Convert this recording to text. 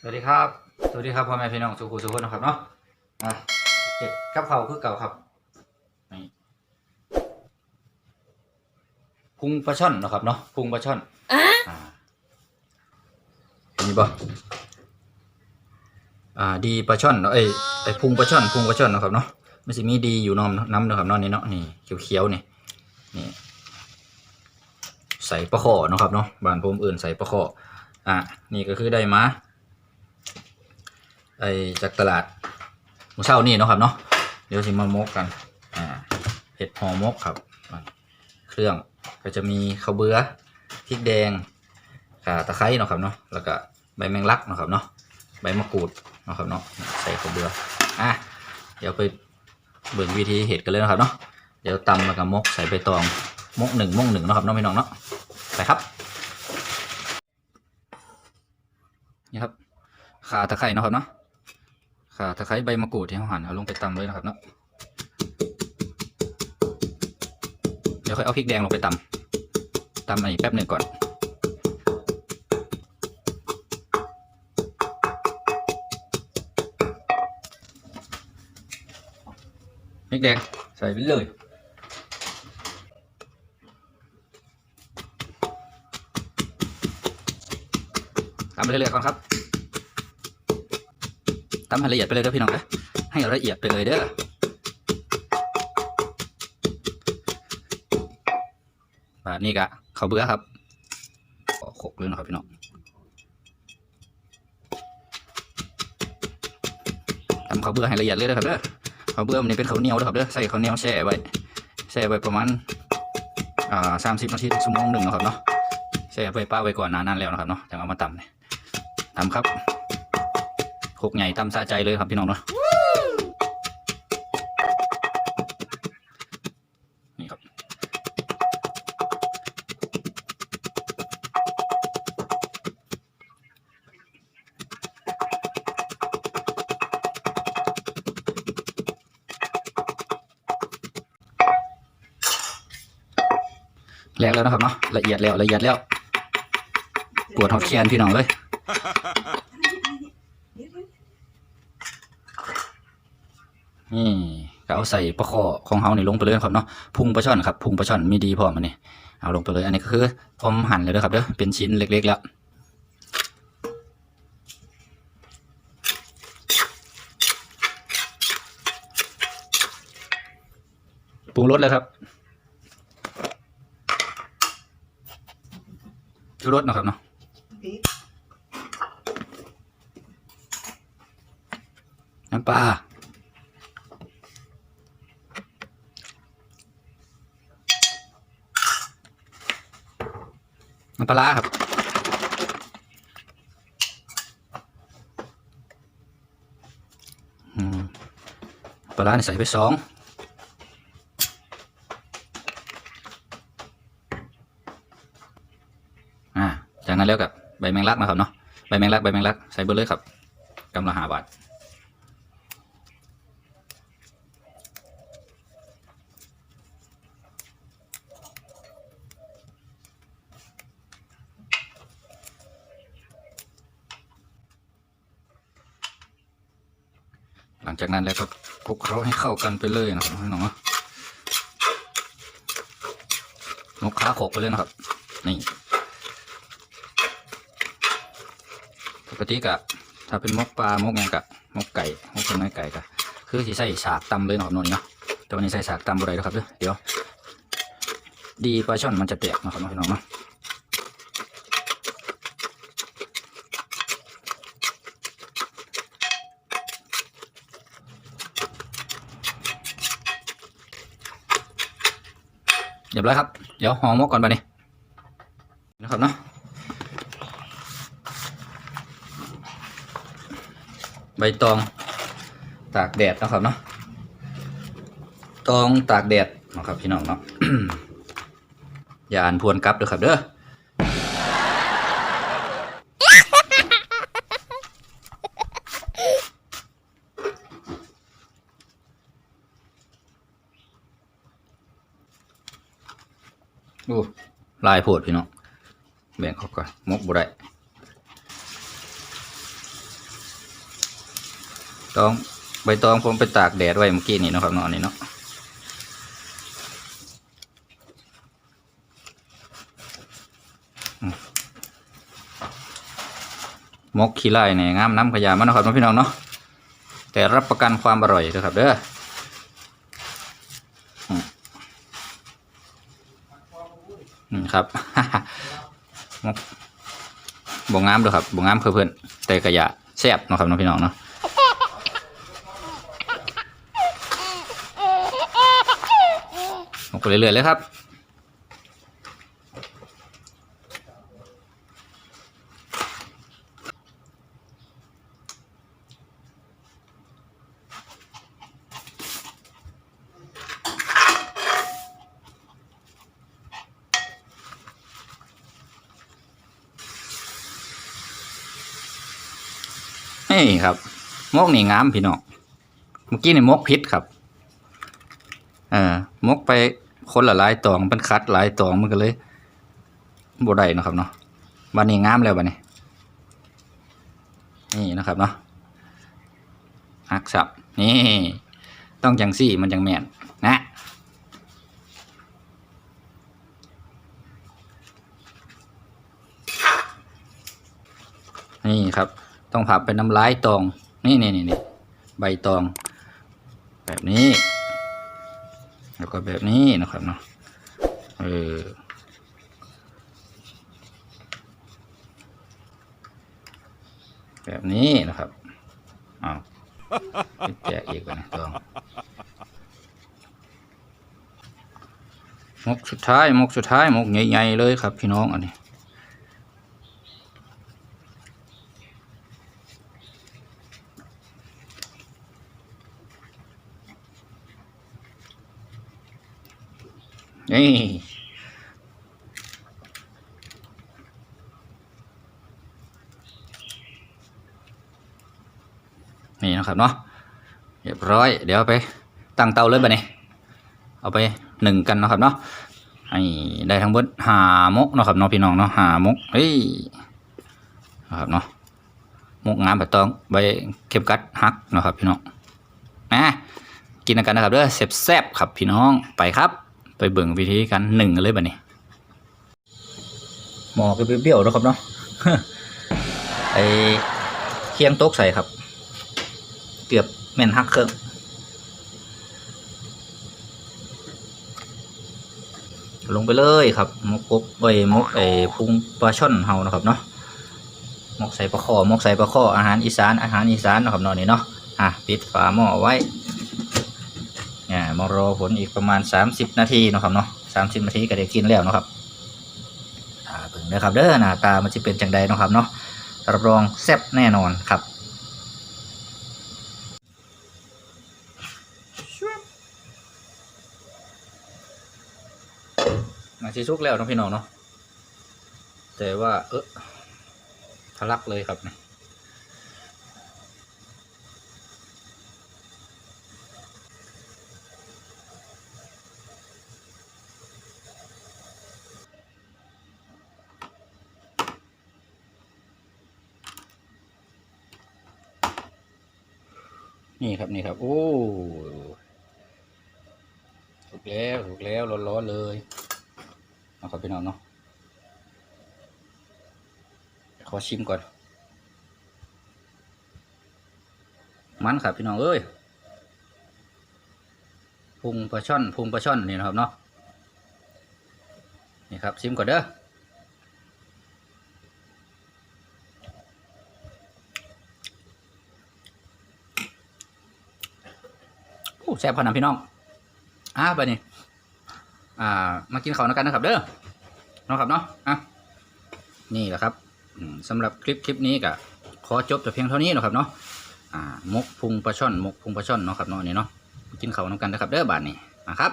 สวัสดีครับ สวัสดีครับพ่อแม่พี่น้องสุขุสุขคนนะครับเนาะอะเก็บกับเขาวคือเก่าครับนี่พุงปลาช่อนเนาะครับเนาะพุงปลาช่อนอ่าเห็นนี่บ่อ่าดีปลาช่อนเนาะเอ้ยไอ้พุงปลาช่อนพุงปลาช่อนเนาะครับเนาะมันสิมีดีอยู่น้ำน้ำเนาะครับเนาะนี่เนาะนี่เขียวๆนี่นี่ใส่ปลาข้อเนาะครับเนาะบ้านผมเอื่นใส่ปลาข้ออะนี่ก็คือได้มา ไอจากตลาดมื้อเช้านี่เนาะครับเนาะเดี๋ยวสิมามกกันอ่าเห็ดหอมกครับ เครื่องก็จะมีข้าวเบือพริกแดงข่าตะไคร้เนาะครับเนาะแล้วก็ใบแมงลักเนาะครับเนาะใบมะกรูดเนาะครับเนาะใส่ข้าวเบืออะเดี๋ยวไปเบิ่งวิธีเห็ดกันเลยนะครับเนาะเดี๋ยวตำแล้วก็มกใส่ใบตองมกหนึ่งมกหนึ่งเนาะครับเนาะพี่น้องเนาะไปครับนี่ครับข่าตะไคร้เนาะครับเนาะ ค่ะตะไคร้ใบมะกรูดที่เขาหั่นเอาลงไปตำเลยนะครับเนาะเดี๋ยวค่อยเอาพริกแดงลงไปตำตำในแป๊บหนึ่งก่อนพริกแดงใส่ไปเลยตำไปเรื่อยๆก่อนครับ ตำให้ละเอียดไปเลยเด้อพี่น้องนะให้ละเอียดไปเลยเด้อแบบนี้กะเขาวเบื่อครับขอโขกเลยนะครับพี่น้องตำเขาวเบื่อให้ละเอียดเลยเด้อครับเด้อเขาวเบื่อมันนี่เป็นข้าวเหนียวเด้อครับเด้อใส่ข้าวเหนียวแช่ไว้แช่ไว้ประมาณอ่าสามสิบนาทีชั่วโมงหนึ่งนะครับเนาะแช่ไว้ป้าไว้ก่อนนานๆแล้วนะครับเนาะจะเอามาตำเนี่ยตำครับ โคกใหญ่ตำสะใจเลยครับพี่น้องเนาะนี่ครับ แลกแล้วนะครับเนาะละเอียดแล้วละเอียดแล้วปวดหอดแขนพี่น้องเลย นี่ก็เอาใส่ปลาคอของเฮานี่ลงไปเลยครับเนาะพุงปลาช่อนครับพุงปลาช่อนมีดีพอมันนี่เอาลงไปเลย อันนี้ก็คือผมหั่นเลยนะครับเด้อเป็นชิ้นเล็ก ๆ แล้วปรุงรสเลยครับชูรสนะครับเนาะน้ำปลา ปลาร้าครับ ปลาร้าใส่ไปสองจากนั้นแล้วกับใบแมงลักนะครับเนาะ ใบแมงลัก ใบแมงลัก ใส่เบอร์เลยครับกำลังหาบาท จากนั้นแล้วก็คลุกเคล้าให้เข้ากันไปเลยนะครับพี่น้องนาะนกขาขกไปเลยนะครับ นี่ปกติกะถ้าเป็นมกปลามกหยังกะมกไก่มกเป็นไม้ไก่กะคือสิใส่ฉากตำเลยเนาะนนเนาะแต่วันนี้ใส่ฉากตำบ่ได้แล้วครับเด้อเดี๋ยว ดีปลาช่อนมันจะแตกนะครับพี่น้องเนาะ รียบร้อยครับ เดี๋ยวห่อหมกก่อนไปนี่นะครับเนาะใบตองตากแดดนะครับเนาะตองตากแดดนะครับพี่น้องเนาะอย่าอ่านพวนกลับเด้อครับเด้อ ดูลายโพดพี่น้องแบ่งเขาก่อนมกบ่ได้ตองใบตองผมไปตากแดดไว้เมื่อกี้นี่นะครับนอนนี้เนาะมกขี้ไล่เนี่ยงามน้ำขยามันนะครับเนาะพี่น้องเนาะแต่รับประกันความอร่อยเด้อครับเด้อมอืม ครับบ่งามเด้วยครับบ่งามเพื่อเพื่อนแต่กระยะแซ่บนะครับน้องพี่น้องเนาะลงไปเรื่อยๆเลยครับ นี่ครับมกนี่งามพี่น้องเมื่อกี้นี่มกพิษครับเออมกไปคนละลายตองเป็นคัดหลายตองมันก็เลยบ่ได้นะครับเนาะบันนี้งามแล้วบันนี้ นี่นะครับเนาะหักสับนี่ ต้องจังซี่มันจังแม่นนะ นี่ครับ ต้องผับเป็นน้ำลายตอง นี่นี่นี่นใบตอง แบบนี้ แล้วก็แบบนี้นะครับเนาะเออแบบนี้นะครับเอาแจกอีกนะต้องมกสุดท้ายมกสุดท้ายมกใหญ่ๆเลยครับพี่น้องอันนี้ นี่นี่นะครับเนาะเรียบร้อย เดี๋ยวไปตั้งเตาเลยบ่เนี่ยเอาไปหนึ่งกันนะครับเนาะให้ได้ทั้งเบิดหามกนะครับเนาะพี่น้องเนาะหามกเฮ้ยนะครับเนาะมกงามแบบตองใบเข็มกัดฮักนะครับพี่น้องนะกินกันนะครับเด้อแซ่บๆครับพี่น้องไปครับ ไปเบิ่งวิธีการหนึ่งเลยบ่เนี่หมอก็เปรี้ยวๆนะครับเนาะไอเคียงโต๊กใส่ครับ เกือบแม่นฮักเครื่องลงไปเลยครับมกกบไอ้ยมกไอพุงปลาช่อนเฮานะครับเนาะมกใส่ปลาข้อมกใส่ปลาข้ออาหารอีสานอาหารอีสานนะครับเนาะนี่เนาะอะปิดฝาหม้อไว้ มารอผลอีกประมาณ 30 นาทีนะครับเนาะ30นาทีก็ได้กินแล้วนะครับอ่าเบิ่งนะครับเด้อหน้าตามันจะเป็นจังใดนะครับเนาะรับรองแซ่บแน่นอนครับมาชิซุกแล้วน้องพี่น้องเนาะแต่ว่าเออทะลักเลยครับเนี่ย นี่ครับนี่ครับโอ้ถูกแล้วถูกแล้วร้อนๆเลยเอาครับพี่น้องเนาะขอชิมก่อน มันครับพี่น้องเอ้ยพุงปลาช่อนพุงปลาช่อนนี่นะครับเนาะนี่ครับชิมก่อนเด้อโอ้แซ่บขนาดพี่น้องอ่าไปนี่อ่า มากินข้าวด้วยกันนะครับ เด้อนาะครับเนาะอะนี่แหละครับอืมสำหรับคลิปคลิปนี้ก็ขอจบแต่เพียงเท่านี้นะครับเนาะอ่ามกพุงปลาช่อนมกพุงปลาช่อนเนาะครับเนาะนี่เนาะกินข้าวด้วยกันนะครับ เด้อบาทนี่นะครับ